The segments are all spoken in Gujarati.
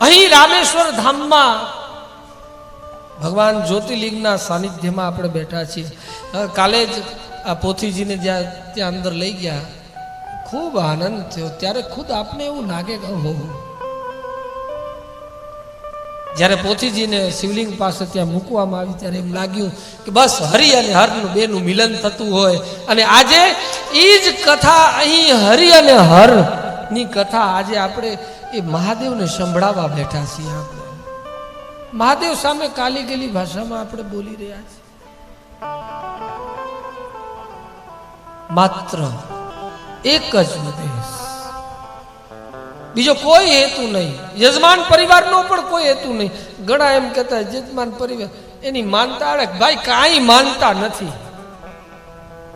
અહીં રામેશ્વર ધામમાં ભગવાન જ્યોતિર્લિંગના સાનિધ્યમાં આપણે બેઠા છીએ. કાલે જ આ પોથીજીને જ્યાં ત્યાં અંદર લઈ ગયા. ખૂબ આનંદ થયો. ત્યારે ખુદ આપને એવું લાગે કે હો જ્યારે પોથીજીને શિવલિંગ પાસે ત્યાં મૂકવામાં આવી, ત્યારે એમ લાગ્યું કે બસ હરિ અને હરનું બેનું મિલન થતું હોય. અને આજે એ જ કથા અહીં હરિ અને હરની કથા. આજે આપણે એ મહાદેવને સંભળાવવા બેઠા છીએ આપણે. મહાદેવ સામે કાલી ગેલી ભાષામાં આપણે બોલી રહ્યા છીએ. માત્ર એક જ ઉદ્દેશ બીજો કોઈ હેતુ નહીં. યજમાન પરિવારનો પણ કોઈ હેતુ નહીં. ઘણા એમ કહેતા, યજમાન પરિવાર, એની માનતા ભાઈ, કાંઈ માનતા નથી.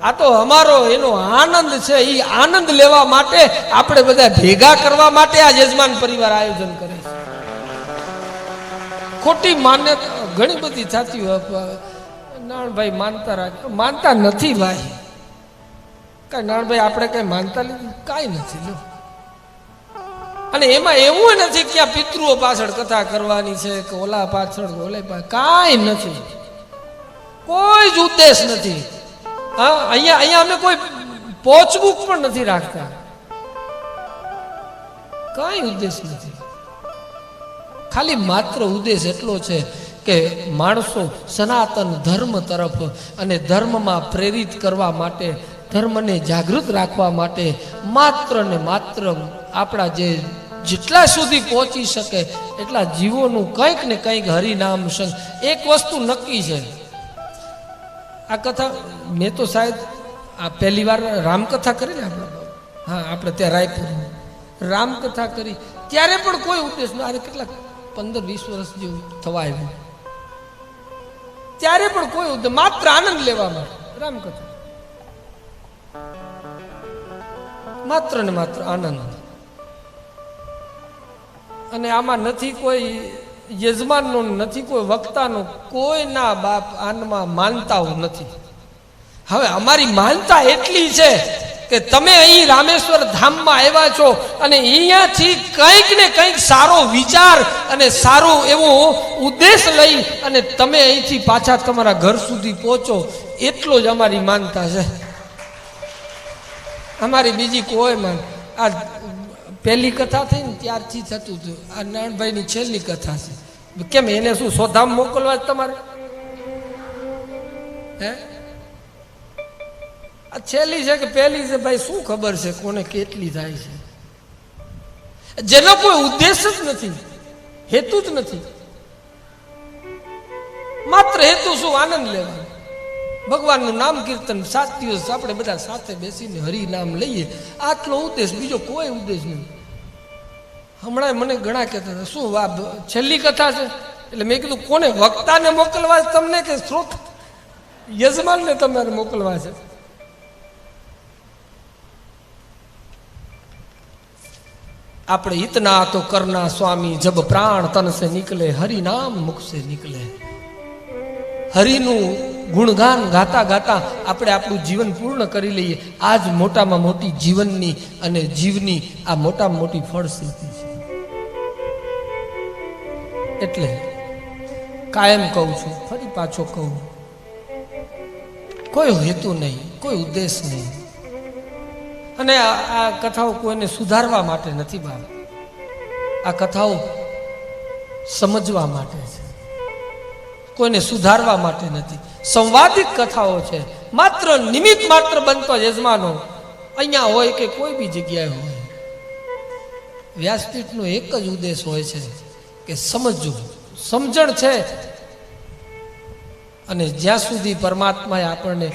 આ તો અમારો એનો આનંદ છે એ આનંદ લેવા માટે આપણે બધા ભેગા કરવા માટે આ યજમાન પરિવાર આયોજન કરે છે. ખોટી માન્યતા, ઘણી બધી થતી હોય નાણભાઈ માનતા રાખે. માનતા નથી ભાઈ. કાંઈ નાણભાઈ આપણે કઈ માનતા લીધું કાંઈ નથી, લો. અને એમાં એવું નથી કે આ પિતૃઓ પાછળ કથા કરવાની છે, કે ઓલા પાછળ ઓલા પાછળ. કાંઈ નથી. કોઈ જ ઉદ્દેશ નથી. હા, અહીંયા અહીંયા અમે કોઈ પોચબુક પણ નથી રાખતા. કઈ ઉદ્દેશ નથી. ખાલી માત્ર ઉદ્દેશ એટલો છે કે માણસો સનાતન ધર્મ તરફ અને ધર્મમાં પ્રેરિત કરવા માટે, ધર્મને જાગૃત રાખવા માટે માત્ર ને માત્ર આપણા જે જેટલા સુધી પહોંચી શકે એટલા જીવોનું કંઈક ને કંઈક હરિનામ સંગ એક વસ્તુ નક્કી છે. આ કથા મેં તો સાહેબ આ પહેલી વાર રામકથા કરી ને આપણે. હા, આપણે ત્યાં રાયપુર રામકથા કરી. ત્યારે પણ કોઈ ઉપદેશ ન કેટલાક કેટલા પંદર, વીસ વર્ષ જેવું થવા આવ્યું. ત્યારે પણ કોઈ ઉપદેશ માત્ર આનંદ લેવા માટે. રામકથા. માત્ર ને માત્ર આનંદ. અને આમાં નથી કોઈ યજમાનનો નથી, કોઈ વક્તાનો કોઈના બાપ આનમાં માનતાઓ નથી. હવે અમારી માનતા એટલી છે કે તમે અહીં રામેશ્વર ધામમાં આવ્યા છો અને અહીંયાથી કંઈક ને કંઈક સારો વિચાર અને સારો એવો ઉદ્દેશ લઈ અને તમે અહીંથી પાછા તમારા ઘર સુધી પહોંચો, એટલો જ અમારી માનતા છે. અમારી બીજી કોઈ માન, આ પહેલી કથા થઈ ને ત્યારથી થતું હતું. આ નારાયણભાઈની છેલ્લી કથા છે. કેમ એને શું સોધામ મોકલવા તમારે? હે? આ છેલ્લી છે કે પહેલી છે? ભાઈ, શું ખબર છે કોને કેટલી થાય છે? જેનો કોઈ ઉદ્દેશ જ નથી, હેતુ જ નથી. માત્ર હેતુ શું? આનંદ લેવાનો. ભગવાનનું નામ કીર્તન સાત દિવસ આપણે બધા સાથે બેસીને હરિ નામ લઈએ. આટલો ઉદ્દેશ, બીજો કોઈ ઉદ્દેશ નહીં હમણાં મને ઘણા કહેતા હતા, શું આ છેલ્લી કથા છે? એટલે મેં કીધું, કોને વક્તાને મોકલવા તમને કે શ્રોત યજમાનને તમારે મોકલવા છે? આપણે હિતના તો કરના સ્વામી, જબ પ્રાણ તન સે હરિનામ હરિ નામ મુખ સે નીકળે. હરિનું ગુણગાન ગાતા ગાતા આપણે આપણું જીવન પૂર્ણ કરી લઈએ. આ જ મોટામાં મોટી જીવનની અને જીવની આ મોટામાં મોટી ફળ છે એટલે કાયમ કહું છું, ફરી પાછો કહું. કોઈ હેતુ નહીં, કોઈ ઉદ્દેશ નહીં. અને આ કથાઓ કોઈને સુધારવા માટે નથી બાપ આ કથાઓ સમજવા માટે છે. કોઈને સુધારવા માટે નથી. સંવાદિક કથાઓ છે. માત્ર નિમિત્ત માત્ર બનતો યજમાનો અહીંયા હોય કે કોઈ બી જગ્યાએ હોય. વ્યાસપીઠનો એક જ ઉદ્દેશ હોય છે કે સમજવું. સમજણ છે. અને જ્યાં સુધી પરમાત્માએ આપણને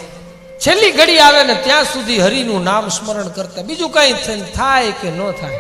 છેલ્લી ઘડી આવે ને ત્યાં સુધી હરિનું નામ સ્મરણ કરતા બીજું કઈ થાય કે ન થાય.